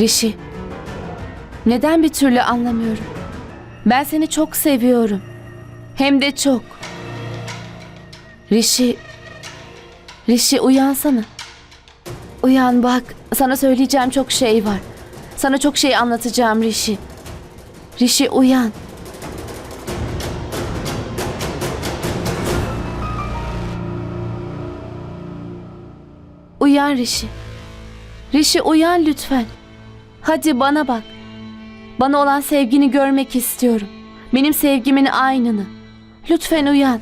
Rişi, neden bir türlü anlamıyorum? Ben seni çok seviyorum. Hem de çok. Rişi, Rişi uyansana. Uyan bak, sana söyleyeceğim çok şey var. Sana çok şey anlatacağım Rişi. Rişi uyan. Uyan Rişi. Rişi uyan lütfen. Hadi bana bak. Bana olan sevgini görmek istiyorum. Benim sevgimin aynını. Lütfen uyan.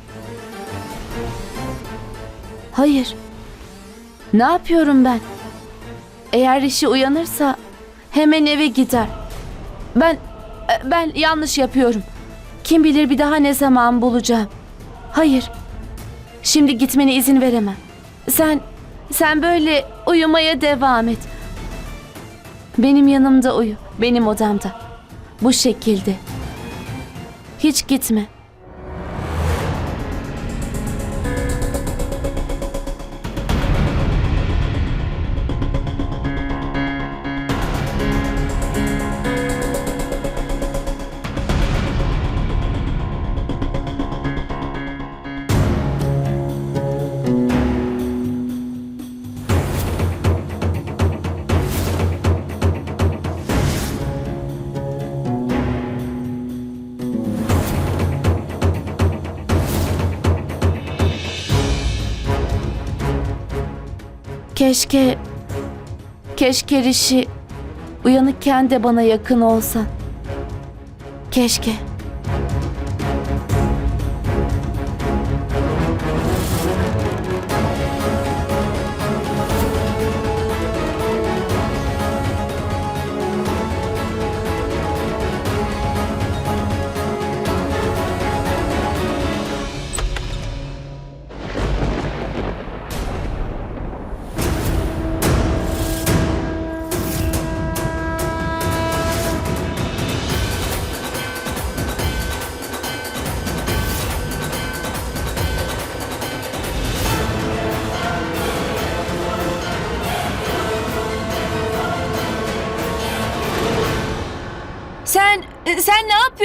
Hayır. Ne yapıyorum ben? Eğer Rişi uyanırsa hemen eve gider. Ben ben yanlış yapıyorum. Kim bilir bir daha ne zaman bulacağım. Hayır. Şimdi gitmene izin veremem. Sen sen böyle uyumaya devam et. Benim yanımda uyu. Benim odamda. Bu şekilde. Hiç gitme. Keşke keşke Rişi uyanıkken de bana yakın olsan. Keşke.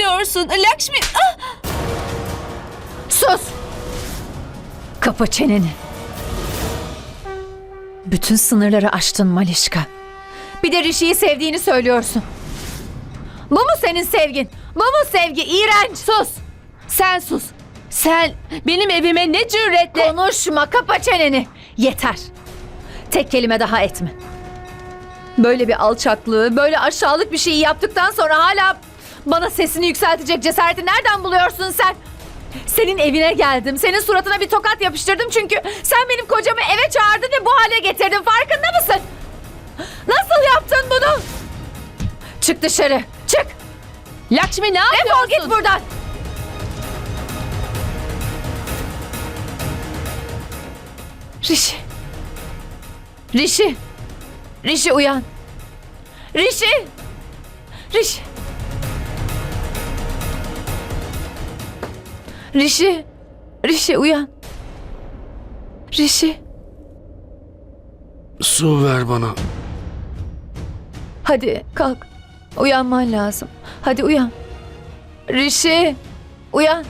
Yapıyorsun? Lakshmi ah! Sus! Kapa çeneni. Bütün sınırları aştın Malişka. Bir de Rishi'yi sevdiğini söylüyorsun. Bu mu senin sevgin? Bu mu sevgi? İğrenç! Sus. Sen sus. Sen benim evime ne cüretle... Konuşma, kapa çeneni. Yeter. Tek kelime daha etme. Böyle bir alçaklığı, böyle aşağılık bir şeyi yaptıktan sonra hala bana sesini yükseltecek cesareti nereden buluyorsun sen? Senin evine geldim. Senin suratına bir tokat yapıştırdım çünkü sen benim kocamı eve çağırdın ve bu hale getirdin. Farkında mısın? Nasıl yaptın bunu? Çık dışarı. Çık. Lakşmi ne yapıyorsun? Defol git buradan. Rişi. Rişi. Rişi uyan. Rişi. Rişi. Rişi. Rişi uyan. Rişi. Su ver bana. Hadi kalk. Uyanman lazım. Hadi uyan. Rişi. Uyan.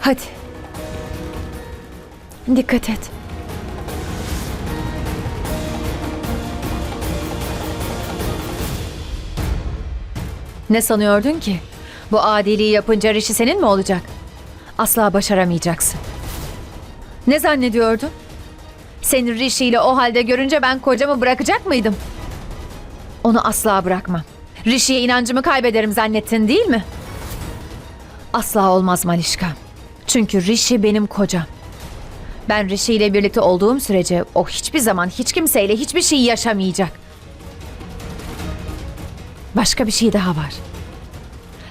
Hadi. Dikkat et. Ne sanıyordun ki? Bu adiliği yapınca Rişi senin mi olacak? Asla başaramayacaksın. Ne zannediyordun? Seni Rishi ile o halde görünce ben kocamı bırakacak mıydım? Onu asla bırakmam. Rishi'ye inancımı kaybederim zannettin değil mi? Asla olmaz Malişka. Çünkü Rishi benim kocam. Ben Rishi ile birlikte olduğum sürece o hiçbir zaman hiç kimseyle hiçbir şey yaşamayacak. Başka bir şey daha var.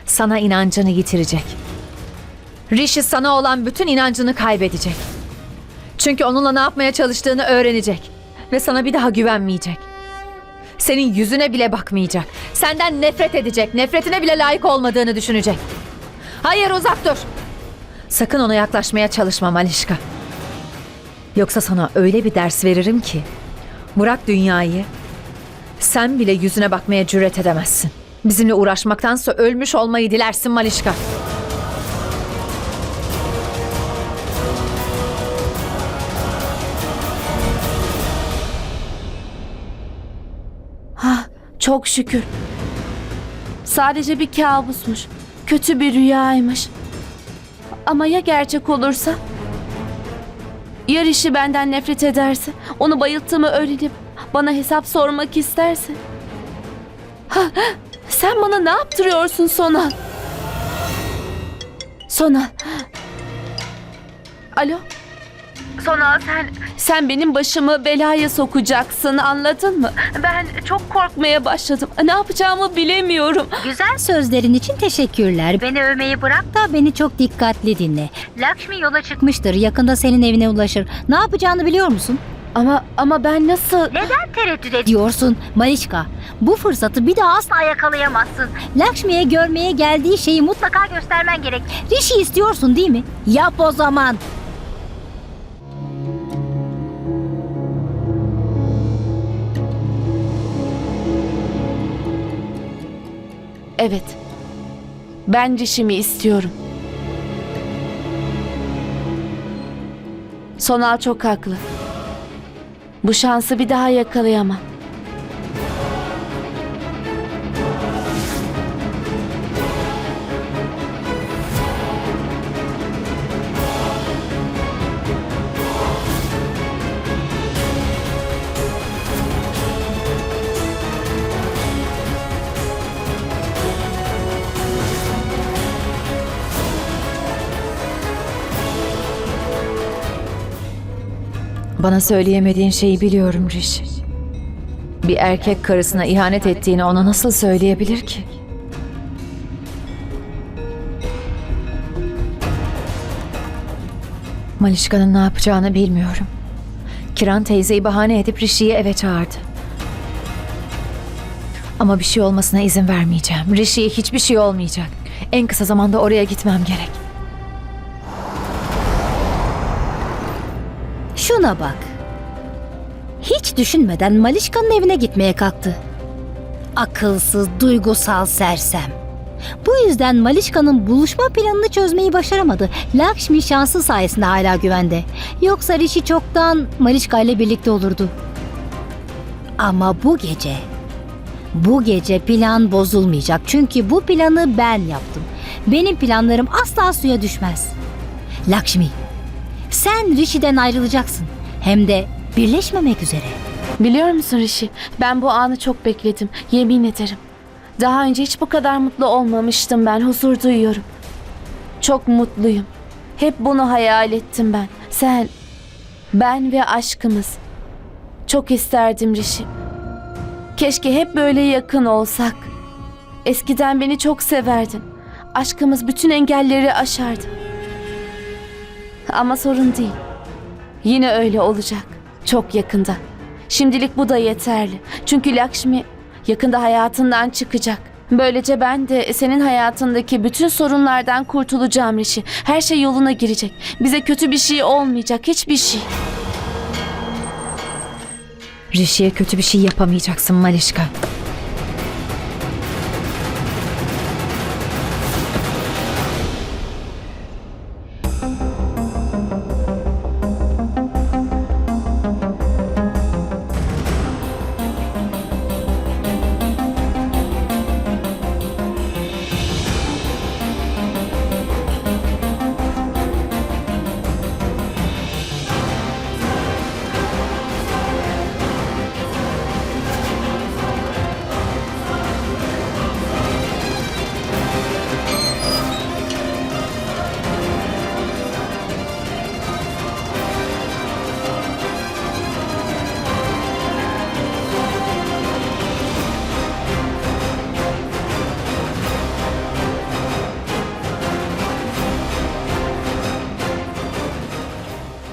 Sana inancını yitirecek. Rishi sana olan bütün inancını kaybedecek. Çünkü onunla ne yapmaya çalıştığını öğrenecek. Ve sana bir daha güvenmeyecek. Senin yüzüne bile bakmayacak. Senden nefret edecek. Nefretine bile layık olmadığını düşünecek. Hayır uzak dur. Sakın ona yaklaşmaya çalışma Malişka. Yoksa sana öyle bir ders veririm ki bırak dünyayı sen bile yüzüne bakmaya cüret edemezsin. Bizimle uğraşmaktansa ölmüş olmayı dilersin Malişka. Ah, çok şükür. Sadece bir kabusmuş. Kötü bir rüyaymış. Ama ya gerçek olursa? Ya Rişi benden nefret ederse? Onu bayılttığımı öğrenip bana hesap sormak isterse? Ha, sen bana ne yaptırıyorsun Sonal? Sonal. Alo? Sonal sen... Sen benim başımı belaya sokacaksın anladın mı? Ben çok korkmaya başladım. Ne yapacağımı bilemiyorum. Güzel sözlerin için teşekkürler. Beni övmeyi bırak da beni çok dikkatli dinle. Lakshmi yola çıkmıştır. Yakında senin evine ulaşır. Ne yapacağını biliyor musun? Ama ama ben nasıl... Neden tereddüt ediyorsun Malişka? Bu fırsatı bir daha asla yakalayamazsın. Lakshmi'ye görmeye geldiği şeyi mutlaka göstermen gerek. Rishi istiyorsun değil mi? Yap o zaman. Evet. Ben Rişim'i istiyorum. Sonal çok haklı. Bu şansı bir daha yakalayamam. Bana söyleyemediğin şeyi biliyorum Rishi. Bir erkek karısına ihanet ettiğini ona nasıl söyleyebilir ki? Malişka'nın ne yapacağını bilmiyorum. Kiran teyzeyi bahane edip Rishi'yi eve çağırdı. Ama bir şey olmasına izin vermeyeceğim. Rishi'ye hiçbir şey olmayacak. En kısa zamanda oraya gitmem gerek. Şuna bak. Hiç düşünmeden Malişka'nın evine gitmeye kalktı. Akılsız, duygusal sersem. Bu yüzden Malişka'nın buluşma planını çözmeyi başaramadı. Lakshmi şansı sayesinde hala güvende. Yoksa Rishi çoktan Malişka ile birlikte olurdu. Ama bu gece, bu gece plan bozulmayacak. Çünkü bu planı ben yaptım. Benim planlarım asla suya düşmez. Lakshmi, sen Rishi'den ayrılacaksın. Hem de birleşmemek üzere. Biliyor musun Rişi? Ben bu anı çok bekledim. Yemin ederim. Daha önce hiç bu kadar mutlu olmamıştım ben. Huzur duyuyorum. Çok mutluyum. Hep bunu hayal ettim ben. Sen, ben ve aşkımız. Çok isterdim Rişi. Keşke hep böyle yakın olsak. Eskiden beni çok severdin. Aşkımız bütün engelleri aşardı. Ama sorun değil. Yine öyle olacak. Çok yakında. Şimdilik bu da yeterli. Çünkü Lakshmi yakında hayatından çıkacak. Böylece ben de senin hayatındaki bütün sorunlardan kurtulacağım Rişi. Her şey yoluna girecek. Bize kötü bir şey olmayacak. Hiçbir şey. Rishi'ye kötü bir şey yapamayacaksın Malişka.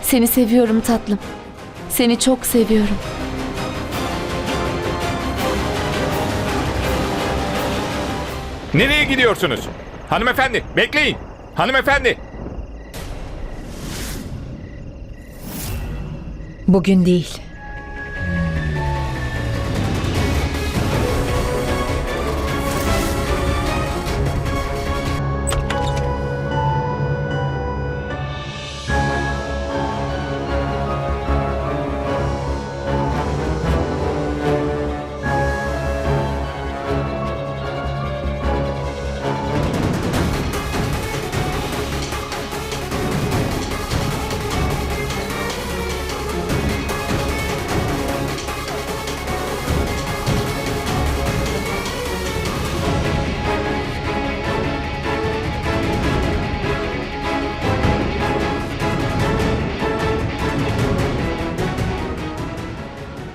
Seni seviyorum tatlım. Seni çok seviyorum. Nereye gidiyorsunuz? Hanımefendi bekleyin. Hanımefendi. Bugün değil.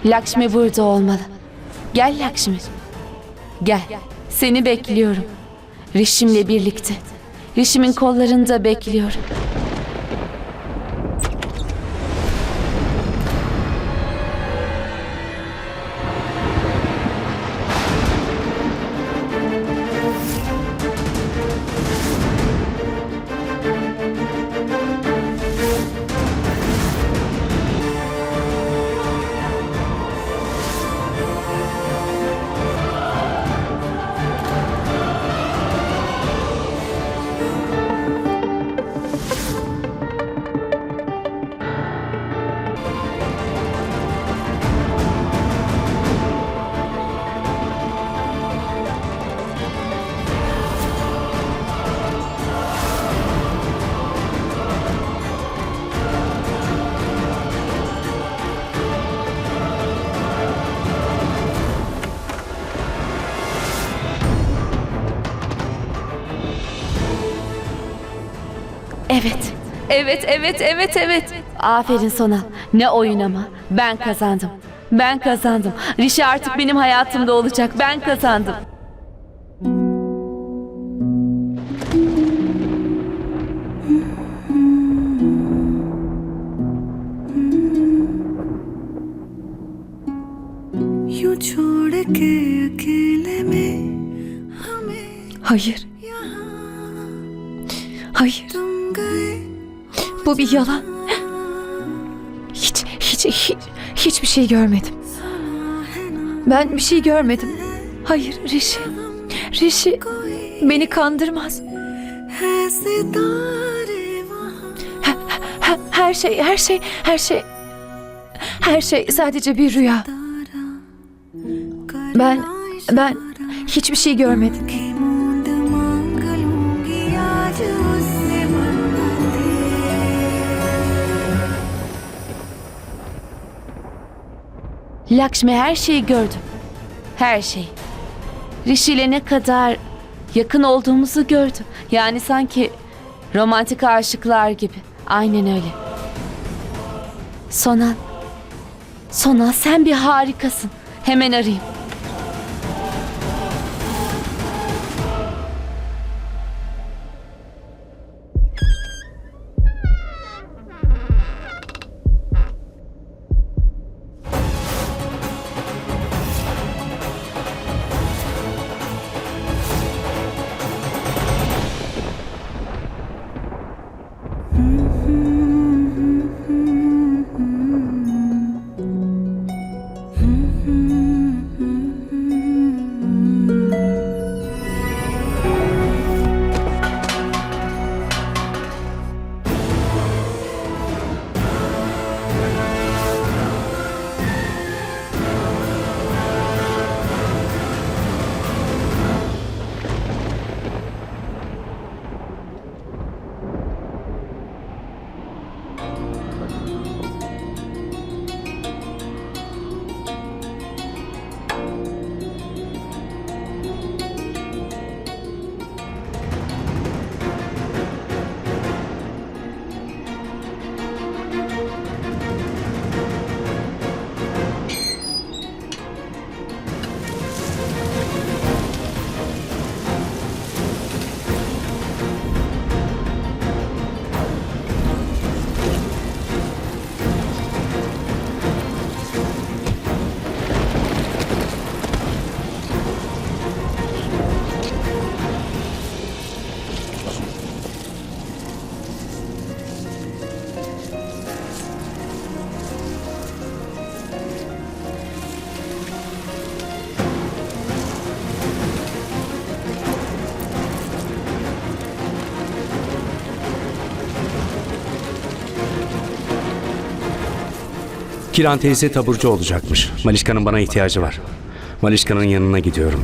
Lakşmi burada olmalı. Gel Lakşmi. Gel. Seni bekliyorum. Rişim'le birlikte. Rişim'in kollarında bekliyorum. Evet. Evet, evet, evet, evet. Aferin Sonal. Ne oyun ama. Ben kazandım. Ben kazandım. Rişi artık benim hayatımda olacak. Ben kazandım. Hayır. bir yalan. Hiç, hiç, hiç, hiçbir şey görmedim. Ben bir şey görmedim. Hayır Rişi. Rişi beni kandırmaz. Her, her şey, her şey, her şey... Her şey sadece bir rüya. Ben, ben hiçbir şey görmedim. Lakşmi her şeyi gördü. Her şey. Rishi ile ne kadar yakın olduğumuzu gördü. Yani sanki romantik aşıklar gibi. Aynen öyle. Sonal. Sonal sen bir harikasın. Hemen arayayım. Kiran teyze taburcu olacakmış. Malişka'nın bana ihtiyacı var. Malişka'nın yanına gidiyorum.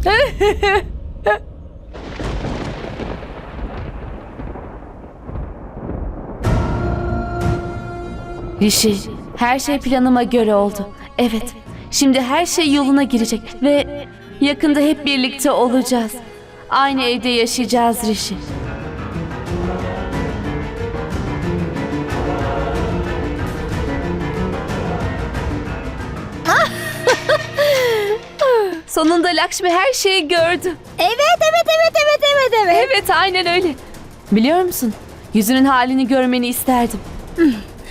Rişi, her şey planıma göre oldu. Evet, şimdi her şey yoluna girecek ve yakında hep birlikte olacağız. Aynı evde yaşayacağız Rişi. Sonunda Lakshmi her şeyi gördü. Evet evet evet evet evet evet. Evet aynen öyle. Biliyor musun? Yüzünün halini görmeni isterdim.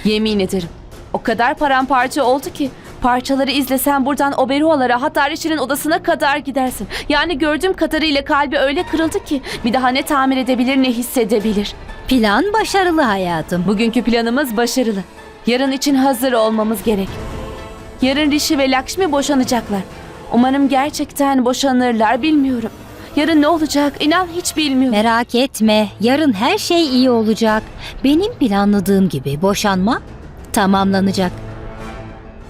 Yemin ederim. O kadar paramparça oldu ki. Parçaları izlesen buradan Oberualara hatta Rishi'nin odasına kadar gidersin. Yani gördüğüm kadarıyla kalbi öyle kırıldı ki bir daha ne tamir edebilir ne hissedebilir. Plan başarılı hayatım. Bugünkü planımız başarılı. Yarın için hazır olmamız gerek. Yarın Rishi ve Lakshmi boşanacaklar. Umarım gerçekten boşanırlar bilmiyorum. Yarın ne olacak inan hiç bilmiyorum. Merak etme. Yarın her şey iyi olacak. Benim planladığım gibi boşanma tamamlanacak.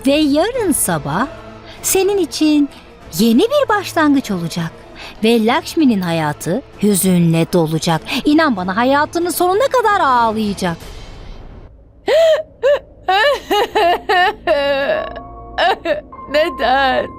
Ve yarın sabah senin için yeni bir başlangıç olacak. Ve Lakshmi'nin hayatı hüzünle dolacak. İnan bana hayatının sonuna kadar ağlayacak. Neden?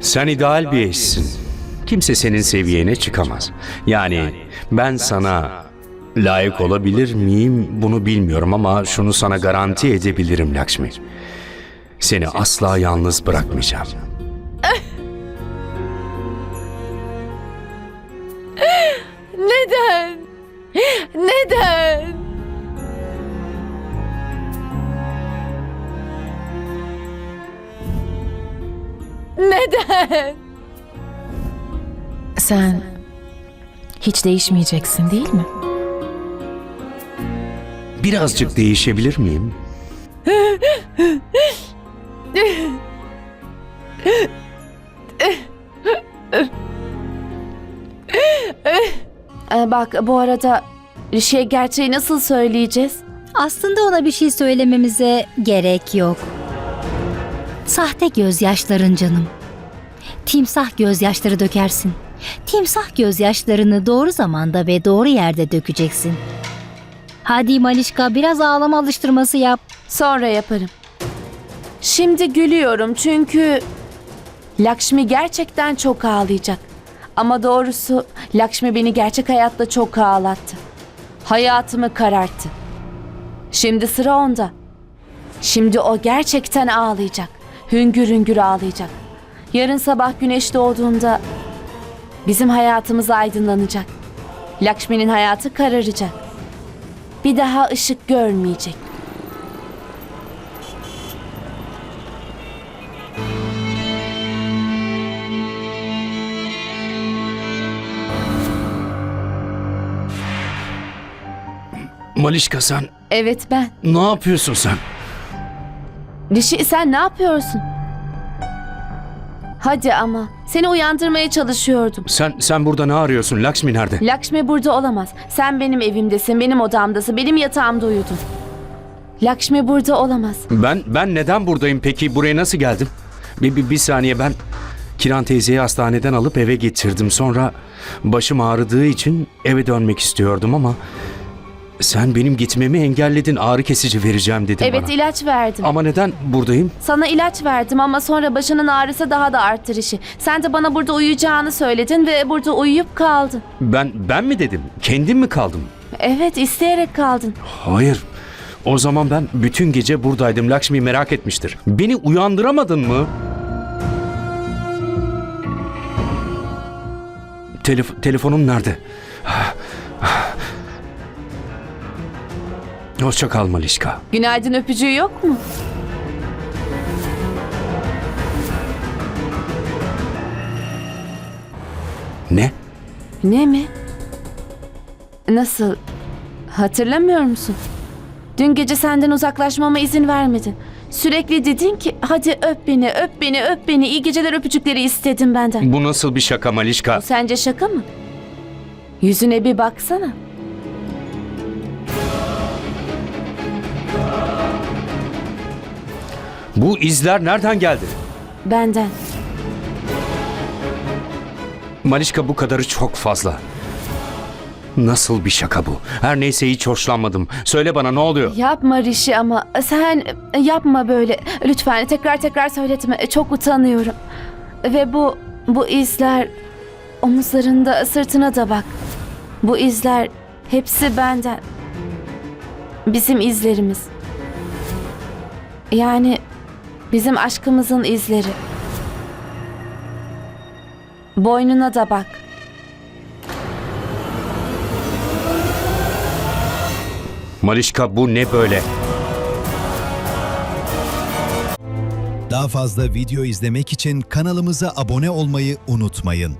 Sen ideal bir eşsin. Kimse senin seviyene çıkamaz. Yani ben sana layık olabilir miyim bunu bilmiyorum ama şunu sana garanti edebilirim Lakshmi. Seni asla yalnız bırakmayacağım. Sen hiç değişmeyeceksin değil mi? Birazcık değişebilir miyim? Ee, bak bu arada Rişi'ye gerçeği nasıl söyleyeceğiz? Aslında ona bir şey söylememize gerek yok. Sahte gözyaşların canım. Timsah gözyaşları dökersin. Timsah gözyaşlarını doğru zamanda ve doğru yerde dökeceksin. Hadi Malişka biraz ağlama alıştırması yap. Sonra yaparım. Şimdi gülüyorum çünkü Lakshmi gerçekten çok ağlayacak. Ama doğrusu Lakshmi beni gerçek hayatta çok ağlattı. Hayatımı kararttı. Şimdi sıra onda. Şimdi o gerçekten ağlayacak. Hüngür hüngür ağlayacak. Yarın sabah güneş doğduğunda bizim hayatımız aydınlanacak. Lakshmi'nin hayatı kararacak. Bir daha ışık görmeyecek. Malişka sen Evet ben. ne yapıyorsun sen? Rişi sen ne yapıyorsun? Hadi ama. Seni uyandırmaya çalışıyordum. Sen sen burada ne arıyorsun? Lakshmi nerede? Lakşmi burada olamaz. Sen benim evimdesin, benim odamdasın, benim yatağımda uyudun. Lakşmi burada olamaz. Ben ben neden buradayım peki? Buraya nasıl geldim? Bir, bir, bir saniye ben Kiran teyzeyi hastaneden alıp eve getirdim. Sonra başım ağrıdığı için eve dönmek istiyordum ama sen benim gitmemi engelledin. Ağrı kesici vereceğim dedin Evet bana. ilaç verdim. Ama neden buradayım? Sana ilaç verdim ama sonra başının ağrısı daha da arttı Rişi. Sen de bana burada uyuyacağını söyledin ve burada uyuyup kaldın. Ben ben mi dedim? Kendim mi kaldım? Evet isteyerek kaldın. Hayır. O zaman ben bütün gece buradaydım. Lakshmi merak etmiştir. Beni uyandıramadın mı? Telef- telefonum nerede? Hoşça kal Malişka. Günaydın öpücüğü yok mu? Ne? Ne mi? Nasıl? Hatırlamıyor musun? Dün gece senden uzaklaşmama izin vermedin. Sürekli dedin ki hadi öp beni, öp beni, öp beni. İyi geceler öpücükleri istedim benden. Bu nasıl bir şaka Malişka? Bu sence şaka mı? Yüzüne bir baksana. Bu izler nereden geldi? Benden. Malişka bu kadarı çok fazla. Nasıl bir şaka bu? Her neyse hiç hoşlanmadım. Söyle bana ne oluyor? Yapma Rişi ama sen yapma böyle. Lütfen tekrar tekrar söyletme. Çok utanıyorum. Ve bu bu izler omuzlarında sırtına da bak. Bu izler hepsi benden. Bizim izlerimiz. Yani bizim aşkımızın izleri. Boynuna da bak. Malişka bu ne böyle? Daha fazla video izlemek için kanalımıza abone olmayı unutmayın.